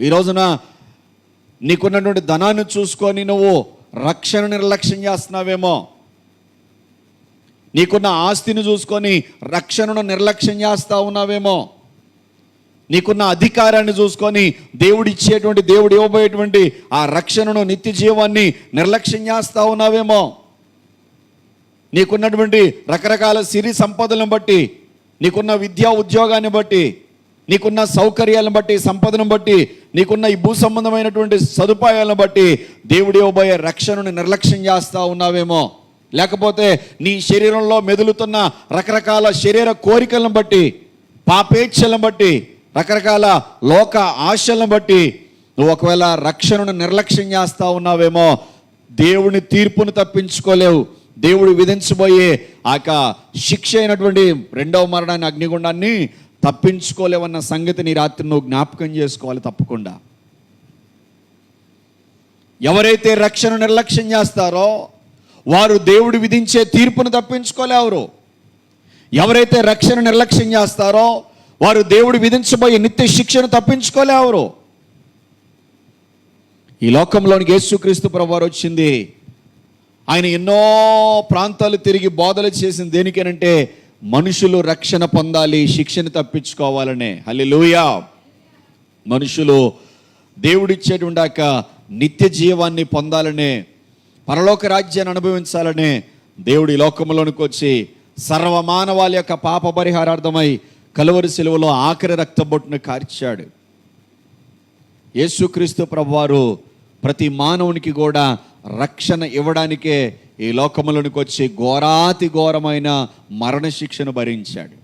ఈ రోజున నీకున్నటువంటి ధనాన్ని చూసుకొని నువ్వు రక్షణ నిర్లక్ష్యం చేస్తున్నావేమో. నీకున్న ఆస్తిని చూసుకొని రక్షణను నిర్లక్ష్యం చేస్తా ఉన్నావేమో. నీకున్న అధికారాన్ని చూసుకొని దేవుడు ఇచ్చేటువంటి దేవుడు ఇవ్వబోయేటువంటి ఆ రక్షణను నిత్య జీవాన్ని నిర్లక్ష్యం చేస్తా ఉన్నావేమో. నీకున్నటువంటి రకరకాల సిరి సంపదలను బట్టి నీకున్న విద్యా ఉద్యోగాన్ని బట్టి నీకున్న సౌకర్యాలను బట్టి సంపదను బట్టి నీకున్న ఈ భూ సంబంధమైనటువంటి సదుపాయాలను బట్టి దేవుడు ఇవ్వబోయే రక్షణను నిర్లక్ష్యం చేస్తూ ఉన్నావేమో. లేకపోతే నీ శరీరంలో మెదులుతున్న రకరకాల శరీర కోరికలను బట్టి పాపేచ్ఛలను బట్టి రకరకాల లోక ఆశలను బట్టి నువ్వు ఒకవేళ రక్షణను నిర్లక్ష్యం చేస్తూ ఉన్నావేమో దేవుని తీర్పును తప్పించుకోలేవు. దేవుడు విధించబోయే ఆ యొక్క శిక్ష అయినటువంటి రెండవ మరణాన్ని అగ్నిగుండాన్ని తప్పించుకోలేవన్న సంగతి నీ రాత్రి నువ్వు జ్ఞాపకం చేసుకోవాలి తప్పకుండా. ఎవరైతే రక్షణ నిర్లక్ష్యం చేస్తారో వారు దేవుడు విధించే తీర్పును తప్పించుకోలేవరు ఎవరైతే రక్షణ నిర్లక్ష్యం చేస్తారో వారు దేవుడు విధించబోయే నిత్య శిక్షను తప్పించుకోలేవరు ఈ లోకంలోనికి యేసుక్రీస్తు ప్రభువారు వచ్చింది. ఆయన ఎన్నో ప్రాంతాలు తిరిగి బోధలు చేసింది దేనికేనంటే మనుషులు రక్షణ పొందాలి శిక్షను తప్పించుకోవాలనే. హలిలోయా మనుషులు దేవుడిచ్చేటువంటి యొక్క నిత్య జీవాన్ని పొందాలనే పరలోక రాజ్యాన్ని అనుభవించాలనే దేవుడి లోకంలోనికి వచ్చి సర్వమానవాళి యొక్క పాప పరిహారార్థమై కలువరి సెలవులో ఆఖరి రక్తబొట్టును కార్చాడు. యేసుక్రీస్తు ప్రభువారు ప్రతి మానవునికి కూడా రక్షణ ఇవ్వడానికే ఈ లోకములనుకొచ్చి వచ్చి ఘోరాతి ఘోరమైన మరణ శిక్షను భరించాడు.